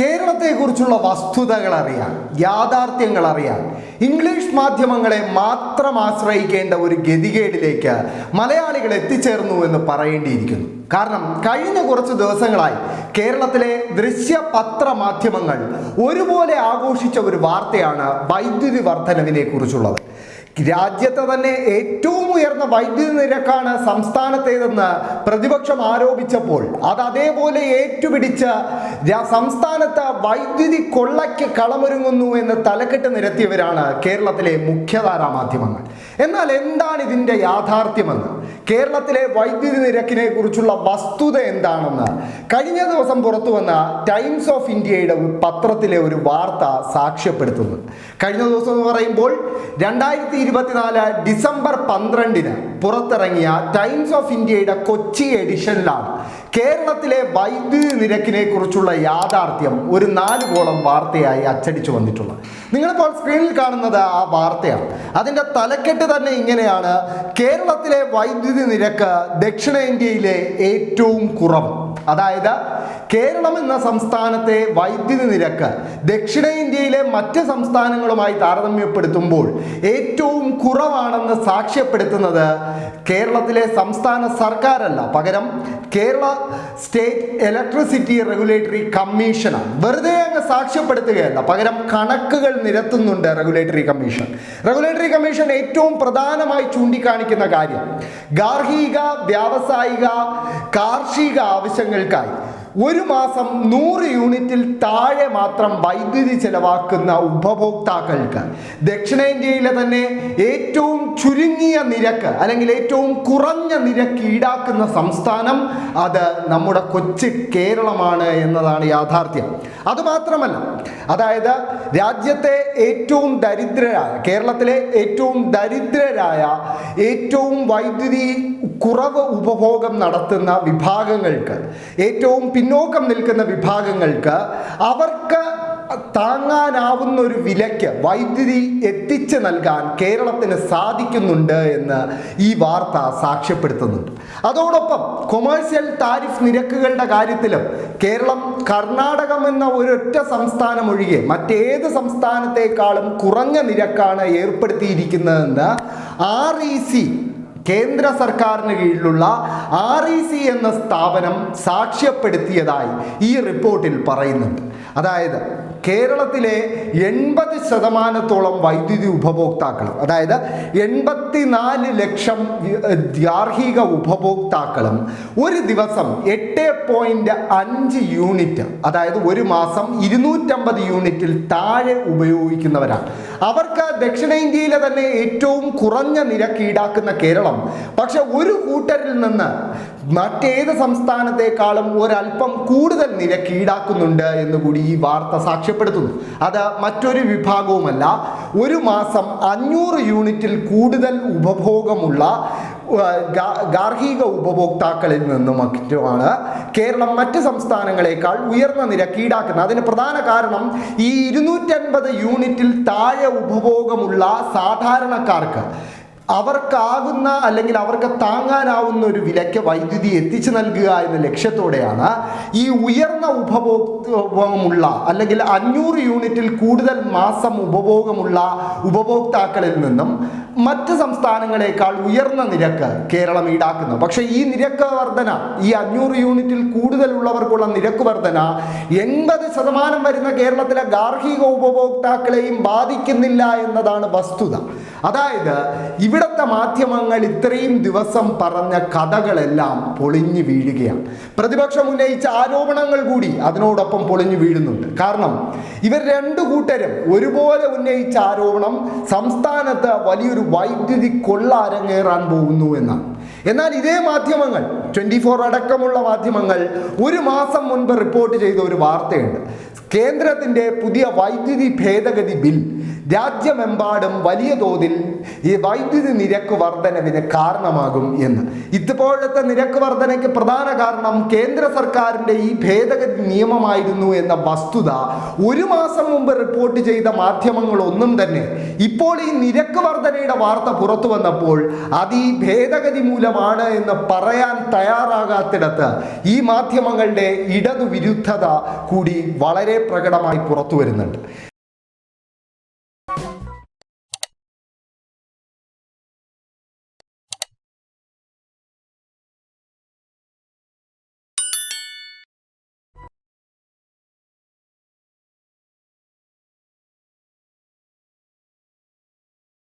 കേരളത്തെക്കുറിച്ചുള്ള വസ്തുതകൾ അറിയാൻ യാഥാർത്ഥ്യങ്ങൾ അറിയാൻ ഇംഗ്ലീഷ് മാധ്യമങ്ങളെ മാത്രം ആശ്രയിക്കേണ്ട ഒരു ഗതികേടിലേക്ക് മലയാളികൾ എത്തിച്ചേർന്നു എന്ന് പറയേണ്ടിയിരിക്കുന്നു. കാരണം കഴിഞ്ഞ കുറച്ച് ദിവസങ്ങളായി കേരളത്തിലെ ദൃശ്യ പത്ര മാധ്യമങ്ങൾ ഒരുപോലെ ആഘോഷിച്ച ഒരു വാർത്തയാണ് വൈദ്യുതി വർധനവിനെ കുറിച്ചുള്ളത് രാജ്യത്തെ തന്നെ ഏറ്റവും ഉയർന്ന വൈദ്യുതി നിരക്കാണ് സംസ്ഥാനത്തേതെന്ന് പ്രതിപക്ഷം ആരോപിച്ചപ്പോൾ അത് അതേപോലെ ഏറ്റുപിടിച്ച് സംസ്ഥാനത്ത് വൈദ്യുതി കൊള്ളയ്ക്ക് കളമൊരുങ്ങുന്നു എന്ന് തലക്കെട്ട് നിരത്തിയവരാണ് കേരളത്തിലെ മുഖ്യധാരാ മാധ്യമങ്ങൾ. എന്നാൽ എന്താണ് ഇതിന്റെ യാഥാർത്ഥ്യമെന്ന്? കേരളത്തിലെ വൈദ്യുതി നിരക്കിനെ കുറിച്ചുള്ള വസ്തുത എന്താണെന്ന് കഴിഞ്ഞ ദിവസം പുറത്തു വന്ന ടൈംസ് ഓഫ് ഇന്ത്യയുടെ പത്രത്തിലെ ഒരു വാർത്ത സാക്ഷ്യപ്പെടുത്തുന്നു. കഴിഞ്ഞ ദിവസം എന്ന് പറയുമ്പോൾ രണ്ടായിരത്തി ഇരുപത്തിനാല് ഡിസംബർ പന്ത്രണ്ടിന് പുറത്തിറങ്ങിയ ടൈംസ് ഓഫ് ഇന്ത്യയുടെ കൊച്ചി എഡിഷനിലാണ് കേരളത്തിലെ വൈദ്യുതി നിരക്കിനെ കുറിച്ചുള്ള യാഥാർത്ഥ്യം ഒരു നാല് കോളം വാർത്തയായി അച്ചടിച്ചു വന്നിട്ടുള്ളത്. നിങ്ങളിപ്പോൾ സ്ക്രീനിൽ കാണുന്നത് ആ വാർത്തയാണ്. അതിന്റെ തലക്കെട്ട് തന്നെ ഇങ്ങനെയാണ്. കേരളത്തിലെ വൈദ്യുതി നിരക്ക് ദക്ഷിണേന്ത്യയിലെ ഏറ്റവും കുറവ്. അതായത് കേരളം എന്ന സംസ്ഥാനത്തെ വൈദ്യുതി നിരക്ക് ദക്ഷിണേന്ത്യയിലെ മറ്റ് സംസ്ഥാനങ്ങളുമായി താരതമ്യപ്പെടുത്തുമ്പോൾ ഏറ്റവും കുറവാണെന്ന് സാക്ഷ്യപ്പെടുത്തുന്നത് കേരളത്തിലെ സംസ്ഥാന സർക്കാരല്ല. പകരം കേരള സ്റ്റേറ്റ് ഇലക്ട്രിസിറ്റി റെഗുലേറ്ററി കമ്മീഷനാണ്. വെറുതെ അങ്ങ് സാക്ഷ്യപ്പെടുത്തുകയല്ല. പകരം കണക്കുകൾ നിരത്തുന്നുണ്ട് റെഗുലേറ്ററി കമ്മീഷൻ. റെഗുലേറ്ററി കമ്മീഷൻ ഏറ്റവും പ്രധാനമായി ചൂണ്ടിക്കാണിക്കുന്ന കാര്യം ഗാർഹിക വ്യാവസായിക കാർഷിക ആവശ്യങ്ങൾക്കായി ഒരു മാസം നൂറ് യൂണിറ്റിൽ താഴെ മാത്രം വൈദ്യുതി ചെലവാക്കുന്ന ഉപഭോക്താക്കൾക്ക് ദക്ഷിണേന്ത്യയിലെ തന്നെ ഏറ്റവും ചുരുങ്ങിയ നിരക്ക് അല്ലെങ്കിൽ ഏറ്റവും കുറഞ്ഞ നിരക്ക് ഈടാക്കുന്ന സംസ്ഥാനം അത് നമ്മുടെ കൊച്ചു കേരളമാണ് എന്നതാണ് യാഥാർത്ഥ്യം. അതുമാത്രമല്ല അതായത് രാജ്യത്തെ ഏറ്റവും ദരിദ്രരായ കേരളത്തിലെ ഏറ്റവും ദരിദ്രരായ ഏറ്റവും വൈദ്യുതി കുറവ് ഉപഭോഗം നടത്തുന്ന വിഭാഗങ്ങൾക്ക് ഏറ്റവും പിന്നോക്കം നിൽക്കുന്ന വിഭാഗങ്ങൾക്ക് അവർക്ക് താങ്ങാനാവുന്ന ഒരു വിലയ്ക്ക് വൈദ്യുതി എത്തിച്ചു നൽകാൻ കേരളത്തിന് സാധിക്കുന്നുണ്ട് എന്ന് ഈ വാർത്ത സാക്ഷ്യപ്പെടുത്തുന്നുണ്ട്. അതോടൊപ്പം കൊമേഴ്സ്യൽ താരിഫ് നിരക്കുകളുടെ കാര്യത്തിലും കേരളം കർണാടകം എന്ന ഒരൊറ്റ സംസ്ഥാനം ഒഴികെ മറ്റേത് സംസ്ഥാനത്തെക്കാളും കുറഞ്ഞ നിരക്കാണ് ഏർപ്പെടുത്തിയിരിക്കുന്നതെന്ന് ആർ ഇ സി കേന്ദ്ര സർക്കാരിന് കീഴിലുള്ള ആർ ഇ സി എന്ന സ്ഥാപനം സാക്ഷ്യപ്പെടുത്തിയതായി ഈ റിപ്പോർട്ടിൽ പറയുന്നുണ്ട്. അതായത് കേരളത്തിലെ എൺപത് ശതമാനത്തോളം വൈദ്യുതി ഉപഭോക്താക്കളും അതായത് എൺപത്തിനാല് ലക്ഷം ഗാർഹിക ഉപഭോക്താക്കളും ഒരു ദിവസം എട്ട് പോയിന്റ് അഞ്ച് യൂണിറ്റ് അതായത് ഒരു മാസം ഇരുന്നൂറ്റമ്പത് യൂണിറ്റിൽ താഴെ ഉപയോഗിക്കുന്നവരാണ്. അവർക്ക് ദക്ഷിണേന്ത്യയിലെ തന്നെ ഏറ്റവും കുറഞ്ഞ നിരക്ക് ഈടാക്കുന്ന കേരളം. പക്ഷെ ഒരു കൂട്ടരിൽ നിന്ന് മറ്റേത് സംസ്ഥാനത്തെക്കാളും ഒരല്പം കൂടുതൽ നിരക്ക് ഈടാക്കുന്നുണ്ട് എന്ന് കൂടി ഈ വാർത്ത സാക്ഷ്യപ്പെടുത്തുന്നു. അത് മറ്റൊരു വിഭാഗവുമല്ല. ഒരു മാസം അഞ്ഞൂറ് യൂണിറ്റിൽ കൂടുതൽ ഉപഭോഗമുള്ള ഗാർഹിക ഉപഭോക്താക്കളിൽ നിന്നും മറ്റുമാണ് കേരളം മറ്റ് സംസ്ഥാനങ്ങളെക്കാൾ ഉയർന്ന നിരക്ക് ഈടാക്കുന്നത് അതിന് പ്രധാന കാരണം ഈ ഇരുന്നൂറ്റൻപത് യൂണിറ്റിൽ താഴെ ഉപഭോഗമുള്ള സാധാരണക്കാർക്ക്. അവർക്കാകുന്ന അല്ലെങ്കിൽ അവർക്ക് താങ്ങാനാവുന്ന ഒരു വിലയ്ക്ക് വൈദ്യുതി എത്തിച്ചു നൽകുക എന്ന ലക്ഷ്യത്തോടെയാണ് ഈ ഉയർന്ന ഉപഭോക്തമുള്ള അല്ലെങ്കിൽ അഞ്ഞൂറ് യൂണിറ്റിൽ കൂടുതൽ മാസം ഉപഭോഗമുള്ള ഉപഭോക്താക്കളിൽ നിന്നും മറ്റ് സംസ്ഥാനങ്ങളെക്കാൾ ഉയർന്ന നിരക്ക് കേരളം ഈടാക്കുന്നു. പക്ഷേ ഈ നിരക്ക് വർധന ഈ അഞ്ഞൂറ് യൂണിറ്റിൽ കൂടുതലുള്ളവർക്കുള്ള നിരക്ക് വർധന എൺപത് ശതമാനം വരുന്ന കേരളത്തിലെ ഗാർഹിക ഉപഭോക്താക്കളെയും ബാധിക്കുന്നില്ല എന്നതാണ് വസ്തുത. അതായത് ഇവിടുത്തെ മാധ്യമങ്ങൾ ഇത്രയും ദിവസം പറഞ്ഞ കഥകളെല്ലാം പൊളിഞ്ഞു വീഴുകയാണ്. പ്രതിപക്ഷം ഉന്നയിച്ച ആരോപണങ്ങൾ കൂടി അതിനോടൊപ്പം പൊളിഞ്ഞു വീഴുന്നുണ്ട്. കാരണം ഇവർ രണ്ടു കൂട്ടരും ഒരുപോലെ ഉന്നയിച്ച ആരോപണം സംസ്ഥാനത്ത് വലിയൊരു വൈദ്യുതി കൊള്ള അരങ്ങേറാൻ പോകുന്നു എന്നാണ്. എന്നാൽ ഇതേ മാധ്യമങ്ങൾ ട്വന്റി ഫോർ അടക്കമുള്ള മാധ്യമങ്ങൾ ഒരു മാസം മുൻപ് റിപ്പോർട്ട് ചെയ്ത ഒരു വാർത്തയുണ്ട്. കേന്ദ്രത്തിന്റെ പുതിയ വൈദ്യുതി ഭേദഗതി ബിൽ രാജ്യമെമ്പാടും വലിയ തോതിൽ ഈ വൈദ്യുതി നിരക്ക് വർധനവിന് കാരണമാകും എന്ന്. ഇതുപോലത്തെ നിരക്ക് വർധനയ്ക്ക് പ്രധാന കാരണം കേന്ദ്ര സർക്കാരിന്റെ ഈ ഭേദഗതി നിയമമായിരുന്നു എന്ന വസ്തുത ഒരു മാസം മുമ്പ് റിപ്പോർട്ട് ചെയ്ത മാധ്യമങ്ങളൊന്നും തന്നെ ഇപ്പോൾ ഈ നിരക്ക് വർധനയുടെ വാർത്ത പുറത്തു വന്നപ്പോൾ അത് ഈ ഭേദഗതി മൂലമാണ് എന്ന് പറയാൻ തയ്യാറാകാത്തിടത്ത് ഈ മാധ്യമങ്ങളുടെ ഇടതുവിരുദ്ധത കൂടി വളരെ പ്രകടമായി പുറത്തു വരുന്നുണ്ട്